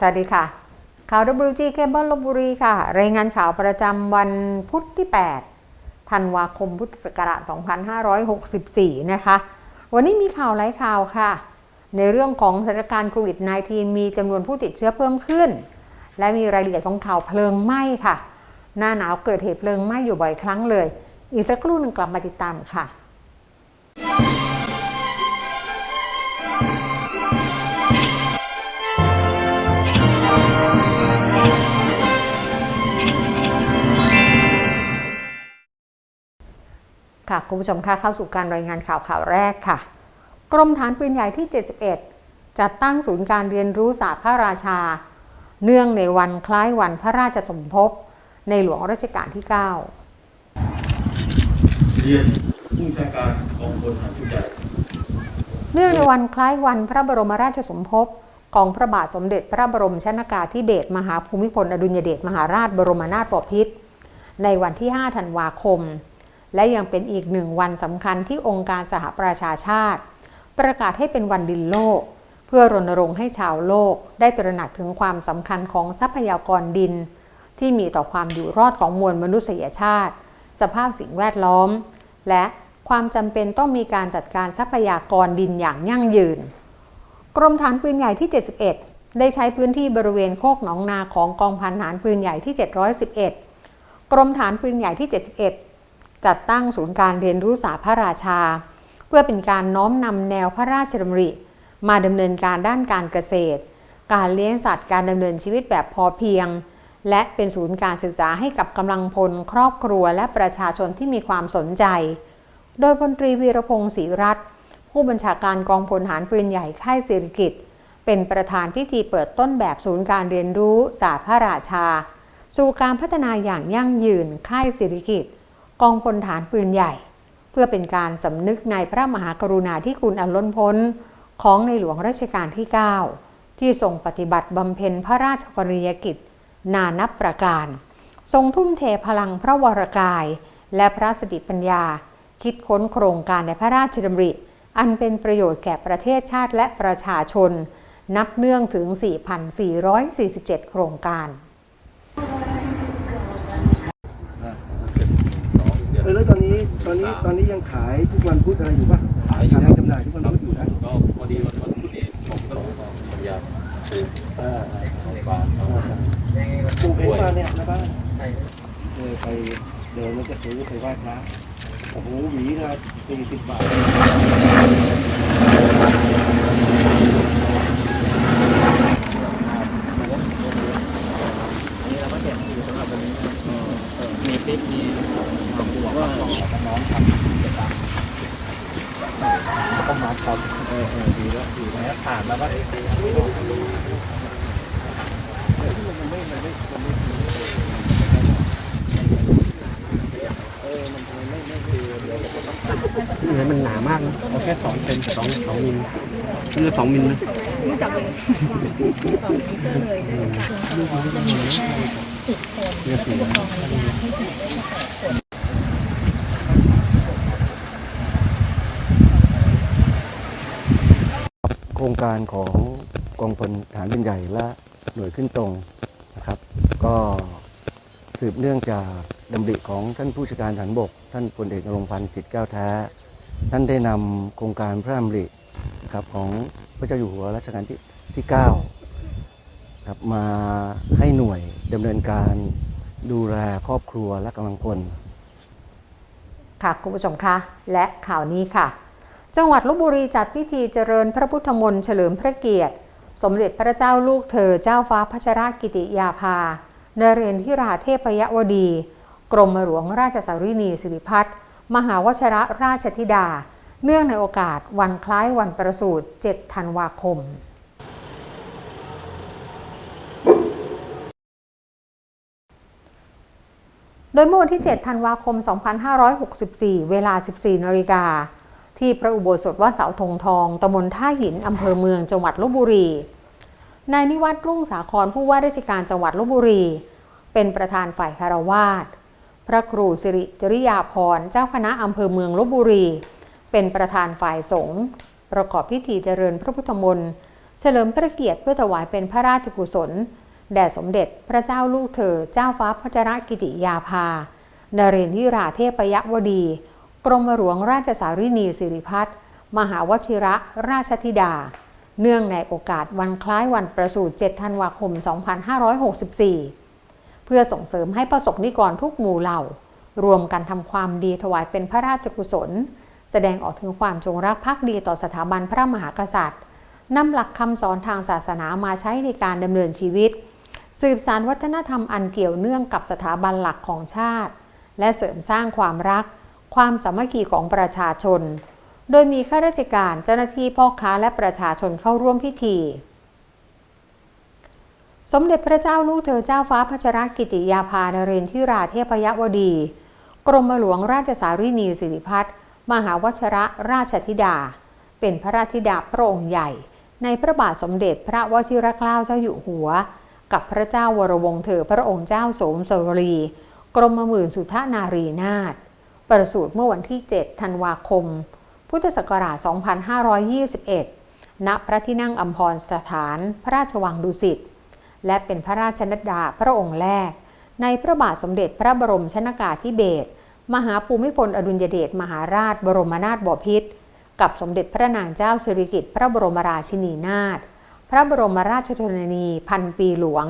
สวัสดีค่ะ ข่าว WG เคเบิลลบบุรีค่ะ รายงานข่าวประจำวันพุธที่ 8 ธันวาคมพุทธศักราช 2564 นะคะ วันนี้มีข่าวหลายข่าวค่ะ ในเรื่องของสถานการณ์โควิด -19 มีจำนวนผู้ติดเชื้อเพิ่มขึ้น และมีรายละเอียดของข่าวเพลิงไหม้ค่ะ หน้าหนาวเกิดเหตุเพลิงไหม้อยู่บ่อยครั้งเลย อีกสักครู่หนึ่งกลับมาติดตามค่ะ ค่ะคุณผู้ชมคะเข้าสู่การรายงานข่าวข่าวแรกค่ะ กรมฐานปืนใหญ่ที่ 71 จัดตั้งศูนย์การเรียนรู้ศาสตร์พระราชา เนื่องในวันคล้ายวันพระราชสมภพในหลวงรัชกาลที่ 9 เรียนผู้บัญชาการกองพลทหารชุดใหญ่เนื่องในวันคล้ายวันพระบรมราชสมภพของพระบาทสมเด็จพระบรมชนากาธิเบศรมหาภูมิพลอดุลยเดชมหาราชบรมนาถบพิตรในวันที่ 5 ธันวาคม และยังเป็นอีกหนึ่งวันสำคัญที่องค์การสหประชาชาติ ประกาศให้เป็นวันดินโลก เพื่อรณรงค์ให้ชาวโลก ได้ตระหนักถึงความสำคัญของทรัพยากรดิน ที่มีต่อความอยู่รอดของมวลมนุษยชาติ สภาพสิ่งแวดล้อม และความจำเป็นต้องมีการจัดการทรัพยากรดินอย่างยั่งยืน กรมฐานปืนใหญ่ที่ 71 ได้ใช้พื้นที่บริเวณโคกหนองนาของกองพันฐานปืนใหญ่ที่ 711 กรมฐานปืนใหญ่ที่ 71 จัดตั้งศูนย์การเรียนรู้ศาสตร์พระราชา เพื่อเป็นการน้อมนำแนวพระราชดำริ มาดำเนินการด้านการเกษตร การเลี้ยงสัตว์การดำเนินชีวิตแบบพอเพียง และเป็นศูนย์การศึกษาให้กับกำลังพล ครอบครัวและประชาชนที่มีความสนใจ โดยพลตรีวีรพงศ์ศรีรัตน์ผู้บัญชาการกองพลฐานปืนใหญ่ค่ายเศรษฐกิจเป็นประธานพิธีเปิดต้นแบบศูนย์การเรียนรู้ศาสตร์พระราชา สู่การพัฒนาอย่างยั่งยืนค่ายเศรษฐกิจ กองพลฐานปืนใหญ่ เพื่อเป็นการสำนึกในพระมหากรุณาธิคุณอันล้นพ้นของในหลวงรัชกาลที่ 9 ที่ทรงปฏิบัติบำเพ็ญพระราชกรณียกิจ นานับประการ ทรงทุ่มเทพลังพระวรกาย และพระสติปัญญา คิดค้นโครงการในพระราชดำริ อันเป็นประโยชน์แก่ประเทศชาติและประชาชน นับเนื่องถึง 4,447 โครงการ เออแล้วตอนนี้ตอนนี้ตอนนี้ยังขายทุกวันพุธอะไรอยู่ป่ะขายอยู่ยังจำหน่ายทุกวันพุธอยู่นะก็พอดีวันวันพุธนี้ผมก็พยายามซื้อเออของฝากเอาปลูกเองมาเนี่ยนะบ้านเคยไปเดินแล้วจะซื้อไปไหว้พระโอ้โหหวีละสี่สิบบาท อันนี้เราก็แจกอยู่สำหรับวันนี้มีปิ๊กมีหมากบัวว่าน้องทำกิจกรรมก็มาทำเออเออดีแล้วดีแล้วผ่านแล้วก็ นี่มันหนามากนะเอาแค่สองเซนสองสองมิล นี่สองมิลนะโครงการของกองพลฐานเป็นใหญ่และหน่วยขึ้นตรงนะครับ ก็สืบเนื่องจากดำริของท่านผู้จัดการฐานบก ท่านพลเอกนรงพันธ์จิตแก้วแท้ ท่านได้นำโครงการพระดำริ ครับของพระเจ้าอยู่หัวรัชกาลที่ที่9ครับมาให้หน่วยดำเนินการดูแลครอบครัวและกำลังพลค่ะคุณผู้ชมคะและข่าวนี้ค่ะ จังหวัดลบบุรีจัดพิธีเจริญพระพุทธมนต์เฉลิมพระเกียรติ สมเด็จพระเจ้าลูกเธอเจ้าฟ้าพัชรากิติยาภาเนเรนทิราเทพยวดี กรมหลวงราชสารินีสิริพัฒน์มหาวชรราชธิดา เนื่องในโอกาสวันคล้ายวันประสูติ 7 ธันวาคม โดยเมื่อวันที่ 7 ธันวาคม 2564 เวลา 14 นาฬิกา ที่พระอุโบสถวัดเสาธงทอง ตำบลท่าหิน อำเภอเมืองจังหวัดลบบุรี นายนิวัฒน์รุ่งสาครผู้ว่าราชการจังหวัดลบบุรี เป็นประธานฝ่ายคารวาสพระครูสิริจริยาพรเจ้าคณะอำเภอเมืองลบบุรี เป็นประธานฝ่ายสงฆ์ประกอบพิธีเจริญพระพุทธมนต์เฉลิมพระเกียรติเพื่อถวายเป็นพระราชกุศล แด่สมเด็จพระเจ้าลูกเธอ เจ้าฟ้าพัชรกิติยาภา นเรนทิราเทพยวดี กรมหลวงราชสารินีสิริพัฒน์มหาวชิระราชธิดา เนื่องในโอกาสวันคล้ายวันประสูติ7ธันวาคม 2564 เพื่อส่งเสริมให้ประสบนิกรทุกหมู่เหล่า รวมกันทำความดีถวายเป็นพระราชกุศล แสดงออกถึงความจงรักภักดีต่อสถาบันพระมหากษัตริย์นำหลักคำสอนทางศาสนามาใช้ในการดำเนินชีวิต สืบสานวัฒนธรรมอันเกี่ยวเนื่องกับสถาบันหลักของชาติ และเสริมสร้างความรัก ความสามัคคีของประชาชน โดยมีข้าราชการเจ้าหน้าที่พ่อค้าและประชาชนเข้าร่วมพิธี สมเด็จพระเจ้าลูกเธอเจ้าฟ้าพัชรกิติยาภานเรนทิราเทพยวดี กรมหลวงราชสารินีสิริพัฒน์ มหาวชระราชธิดา เป็นพระราชธิดาพระองค์ใหญ่ ในพระบาทสมเด็จพระวชิรเกล้าเจ้าอยู่หัว กับพระเจ้าวรวงศ์เธอพระองค์เจ้าสมสวรี กรมหมื่นสุทนารีนาถประสูติเมื่อวันที่ 7 ธันวาคม พุทธศักราช 2521 ณ พระที่นั่งอัมพรสถานพระราชวังดุสิต และเป็นพระราชนัดดาพระองค์แรก ในพระบาทสมเด็จพระบรมชนากาธิเบศร มหาภูมิพลอดุลยเดชมหาราชบรมนาถบพิตรกับสมเด็จพระนางเจ้าสิริกิติ์พระบรมราชินีนาถพระบรมราชชนนีพันปีหลวง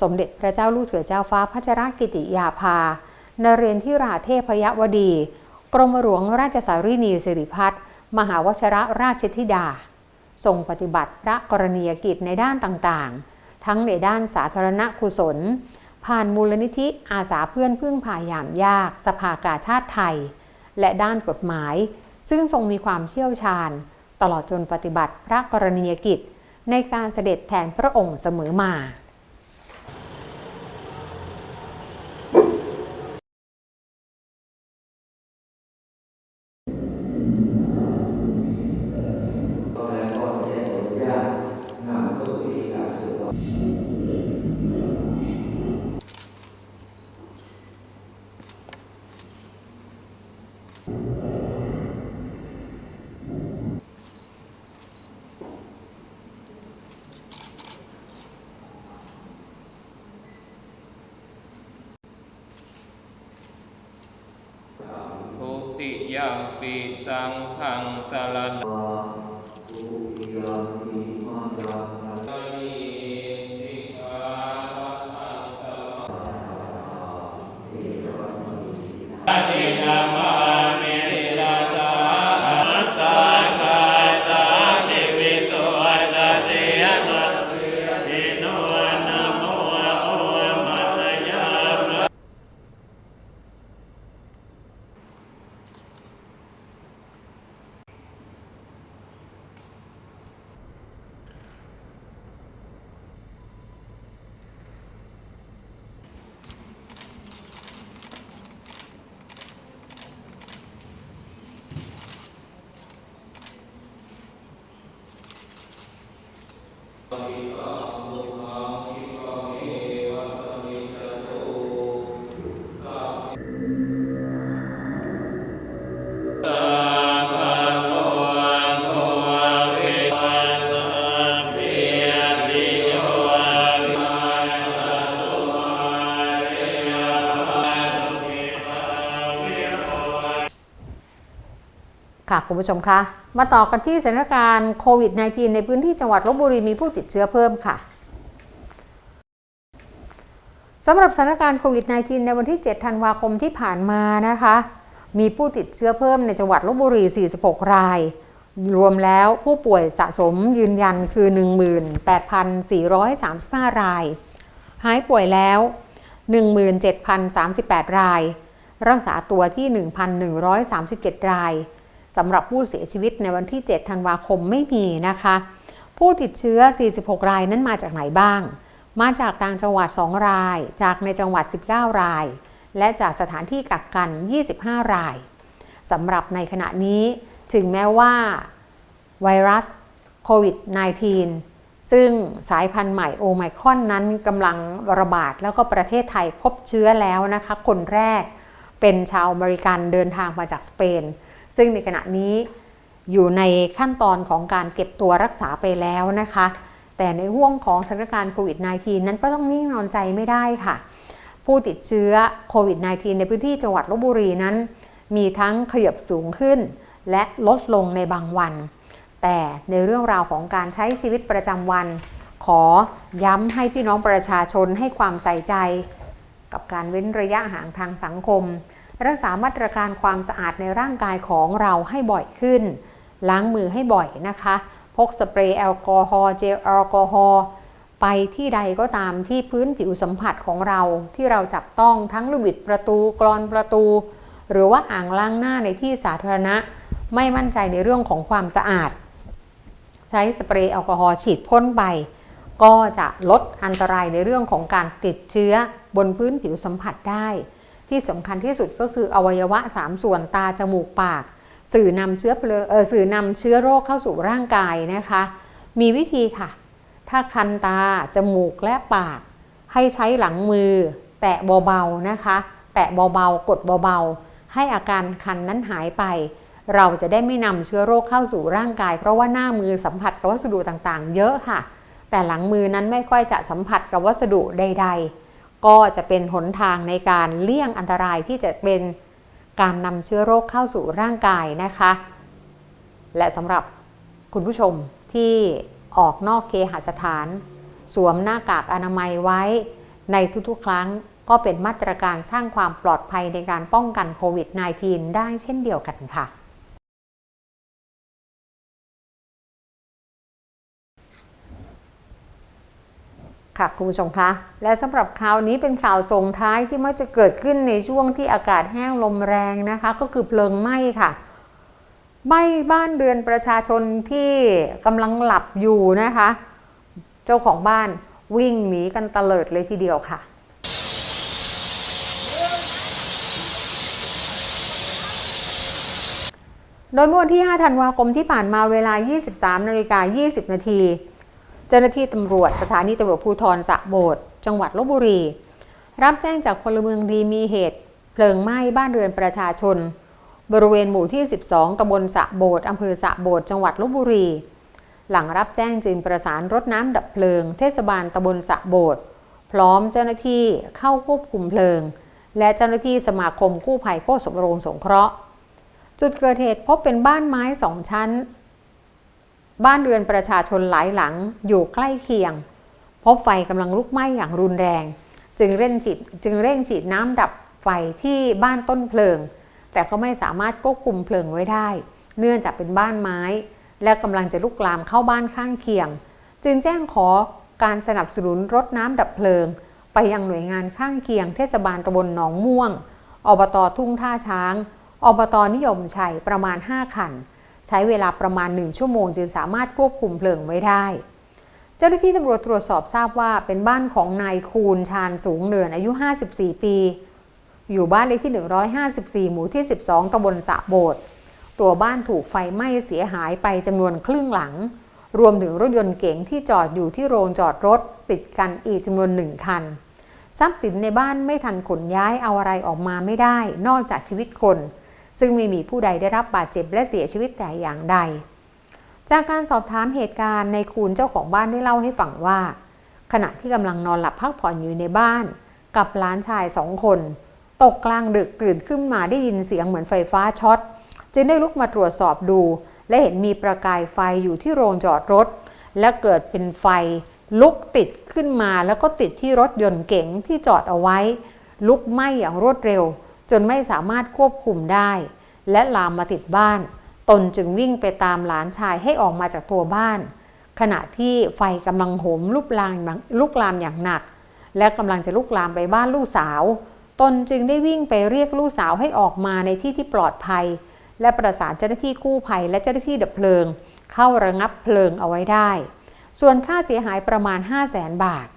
สมเด็จพระเจ้าลูกเธอเจ้าฟ้าพัชรกิติยาภา นเรนทิราเทพยวดี กรมหลวงราชสารินีสิริพัฒน์มหาวชระราชธิดา ทรงปฏิบัติพระกรณียกิจในด้านต่างๆ ทั้งในด้านสาธารณกุศล ผ่านมูลนิธิอาสาเพื่อนพึ่งพายามยาก สภากาชาติไทย และด้านกฎหมาย ซึ่งทรงมีความเชี่ยวชาญ ตลอดจนปฏิบัติพระกรณียกิจ ในการเสด็จแทนพระองค์เสมอมา ก็แล้วก็จะขออนุญาตนำเข้าสู่พิธีการสืบต่อ ทุติยม ปิสังฆังสารนังนิสิกขาปะตินามาเมริลาสาสากาสานิวิโตตัสยะมัตติโนนะโมโอมัตยา ค่ะคุณผู้ชมคะ มาต่อกันที่สถานการณ์โควิด -19 ในพื้นที่จังหวัดลบบุรีมีผู้ติดเชื้อเพิ่มค่ะสำหรับสถานการณ์โควิด -19 ในวันที่ 7 ธันวาคมที่ผ่านมานะคะ มีผู้ติดเชื้อเพิ่มในจังหวัดลบบุรี 46 ราย รวมแล้วผู้ป่วยสะสมยืนยันคือ 18,435 ราย หายป่วยแล้ว 17,038 ราย รักษาตัวที่ 1,137 ราย สำหรับผู้เสียชีวิตในวันที่ 7 ธันวาคมไม่มีนะคะ ผู้ติดเชื้อ 46 รายนั้นมาจากไหนบ้าง มาจากต่างจังหวัด 2 ราย จากในจังหวัด 19 ราย และจากสถานที่กักกัน 25 รายสำหรับในขณะนี้ถึงแม้ว่าไวรัสโควิด -19 ซึ่งสายพันธุ์ใหม่โอไมครอนนั้นกำลังระบาดแล้วก็ประเทศไทยพบเชื้อแล้วนะคะ คนแรกเป็นชาวอเมริกันเดินทางมาจากสเปน ซึ่งในขณะนี้อยู่ในขั้นตอนของการเก็บตัวรักษาไปแล้วนะคะ แต่ในห่วงของสถานการณ์โควิด -19 นั้นก็ต้องนิ่งนอนใจไม่ได้ค่ะ ผู้ติดเชื้อโควิด -19 ในพื้นที่จังหวัดลบบุรีนั้น มีทั้งขยับสูงขึ้น และลดลงในบางวัน แต่ในเรื่องราวของการใช้ชีวิตประจำวัน ขอย้ำให้พี่น้องประชาชนให้ความใส่ใจ กับการเว้นระยะห่างทางสังคม รักษามาตรการความสะอาดในร่างกายของเราให้บ่อยขึ้น ล้างมือให้บ่อยนะคะ พกสเปรย์แอลกอฮอล์เจลแอลกอฮอล์ไปที่ใดก็ตามที่พื้นผิวสัมผัสของเราที่เราจับต้องทั้งลูกบิดประตูกรอนประตู หรือว่าอ่างล้างหน้าในที่สาธารณะ ไม่มั่นใจในเรื่องของความสะอาด ใช้สเปรย์แอลกอฮอล์ฉีดพ่นไปก็จะลดอันตรายในเรื่องของการติดเชื้อบนพื้นผิวสัมผัสได้ ที่สำคัญที่สุดก็คืออวัยวะ 3 ส่วนตาจมูกปาก สื่อนำเชื้อเพลเออสื่อนำเชื้อโรคเข้าสู่ร่างกายนะคะ มีวิธีค่ะ ถ้าคันตาจมูกและปาก ให้ใช้หลังมือ แตะเบาๆนะคะ แตะเบาๆกดเบาๆให้อาการคันนั้นหายไปเราจะได้ไม่นำเชื้อโรคเข้าสู่ร่างกาย เพราะว่าหน้ามือสัมผัสกับวัสดุต่างๆ เยอะค่ะ แต่หลังมือนั้นไม่ค่อยจะสัมผัสกับวัสดุใด ๆ ก็จะเป็นหนทางในการเลี่ยงอันตรายที่จะเป็นการนำเชื้อโรคเข้าสู่ร่างกายนะคะ และสำหรับคุณผู้ชมที่ออกนอกเคหสถาน สวมหน้ากากอนามัยไว้ในทุกๆ ครั้งก็เป็นมาตรการสร้างความปลอดภัยในการป้องกันโควิด -19 ได้เช่นเดียวกันค่ะ ค่ะคุณผู้ชมคะ และสำหรับข่าวนี้เป็นข่าวส่งท้ายที่มักจะเกิดขึ้นในช่วงที่อากาศแห้งลมแรงนะคะ ก็คือเพลิงไหม้ค่ะไหม้บ้านเรือนประชาชนที่กำลังหลับอยู่นะคะ เจ้าของบ้านวิ่งหนีกันเตลิดเลยทีเดียวค่ะโดยเมื่อวันที่ 5 ธันวาคมที่ผ่านมาเวลา 23 นาฬิกา 20 นาที เจ้าหน้าที่ตำรวจสถานีตำรวจภูธรสะโบดจังหวัดลบบุรี รับแจ้งจากพลเมืองดีมีเหตุ เพลิงไหม้บ้านเรือนประชาชน บริเวณหมู่ที่ 12ตำบลสะโบดอำเภอสะโบดจังหวัดลบบุรี หลังรับแจ้งจึงประสานรถน้ำดับเพลิง เทศบาลตำบลสะโบดพร้อมเจ้าหน้าที่เข้าควบคุมเพลิง และเจ้าหน้าที่สมาคมกู้ภัยโคกสมโรงสงเคราะห์ จุดเกิดเหตุพบเป็นบ้านไม้สองชั้น บ้านเรือนประชาชนหลายหลังอยู่ใกล้เคียง พบไฟกำลังลุกไหม้อย่างรุนแรง จึงเร่งฉีดจึงเร่งฉีดน้ำดับไฟที่บ้านต้นเพลิง แต่ก็ไม่สามารถควบคุมเพลิงไว้ได้ เนื่องจากเป็นบ้านไม้ และกำลังจะลุกลามเข้าบ้านข้างเคียง จึงแจ้งขอการสนับสนุนรถน้ำดับเพลิง ไปยังหน่วยงานข้างเคียง เทศบาลตำบลหนองม่วงอบตทุ่งท่าช้างอบตนิยมชัยประมาณ 5 คัน ช้เวลาประมาณ 1 ชั่วโมง จึงสามารถควบคุมเพลิงไว้ได้ เจ้าหน้าที่ตำรวจตรวจสอบทราบว่าเป็นบ้านของนายคูณชาญสูงเนินอายุ 54 ปี อยู่บ้านเลขที่ 154 หมู่ที่ 12ตำบลสะโบดตัวบ้านถูกไฟไหม้เสียหายไปจำนวนครึ่งหลัง รวมถึงรถยนต์เก๋งที่จอดอยู่ที่โรงจอดรถ ติดกันอีกจำนวนหนึ่งคันทรัพย์สินในบ้านไม่ทันขนย้ายเอาอะไรออกมาไม่ได้ นอกจากชีวิตคน ซึ่งไม่มีผู้ใดได้รับบาดเจ็บและเสียชีวิตแต่อย่างใด จากการสอบถามเหตุการณ์ในคูณเจ้าของบ้านได้เล่าให้ฟังว่า ขณะที่กำลังนอนหลับพักผ่อนอยู่ในบ้าน กับหลานชายสองคน ตกกลางดึกตื่นขึ้นมาได้ยินเสียงเหมือนไฟฟ้าช็อตจึงได้ลุกมาตรวจสอบดู และเห็นมีประกายไฟอยู่ที่โรงจอดรถ และเกิดเป็นไฟลุกติดขึ้นมาแล้วก็ติดที่รถยนต์เก๋งที่จอดเอาไว้ ลุกไหม้อย่างรวดเร็ว จนไม่สามารถควบคุมได้ และลามมาติดบ้าน ตนจึงวิ่งไปตามหลานชายให้ออกมาจากตัวบ้าน ขณะที่ไฟกำลังโหมลุกลามลุกลามอย่างหนัก และกำลังจะลุกลามไปบ้านลูกสาว ตนจึงได้วิ่งไปเรียกลูกสาวให้ออกมาในที่ที่ปลอดภัย และประสานเจ้าหน้าที่กู้ภัยและเจ้าหน้าที่ดับเพลิง เข้าระงับเพลิงเอาไว้ได้ ส่วนค่าเสียหายประมาณ 5 0 0แสนบาท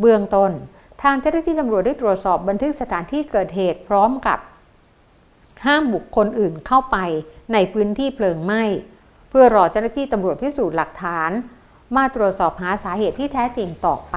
เบื้องต้นางเจ้าหน้าที่ตำรวจได้ตรวจสอบบันทึกสถานที่เกิดเหตุพร้อมกับ ห้ามบุคคลอื่นเข้าไปในพื้นที่เพลิงไหม้ เพื่อรอเจ้าหน้าที่ตำรวจพิสูจน์หลักฐาน มาตรวจสอบหาสาเหตุที่แท้จริงต่อไป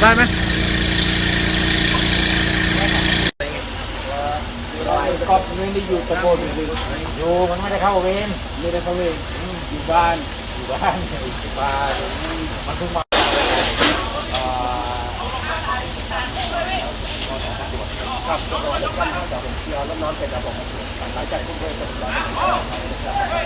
ได้ไหมกอบไม่ได้อยู่ตะโกนอยู่มันไม่ได้เข้าเวรไม่ได้เข้าเวรอยู่บ้าน อยู่บ้านอยู่บ้านมันเพิ่งมา ครับตำรวจแล้ก็นอกจากผมเที่ยวแล้วน้ำเสร็จแล้วผมหลังจากที่เดินเสร็จแล้ว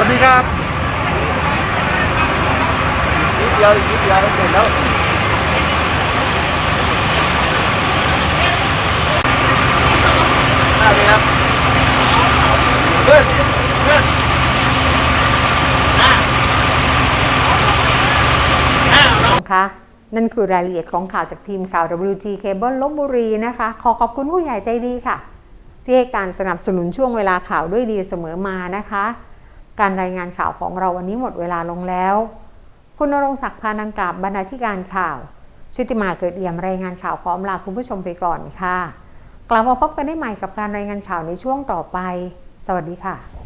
สวัสดีครับ นิดเดียวนิดเดียวเสร็จแล้ว ได้เลยครับ นะคะนั่น คือรายละเอียดของข่าวจากทีมข่าว WG Cable ลบบุรีนะคะ ขอขอบคุณผู้ใหญ่ใจดีค่ะ ที่ให้การสนับสนุนช่วงเวลาข่าวด้วยดีเสมอมานะคะ การรายงานข่าวของเราวันนี้หมดเวลาลงแล้ว คุณนรงศักดิ์พานังกาบบรรณาธิการข่าว ชุติมาเกิดเอี่ยมรายงานข่าวพร้อมลาคุณผู้ชมไปก่อนค่ะ กลับมาพบกันได้ใหม่กับการรายงานข่าวในช่วงต่อไป สวัสดีค่ะ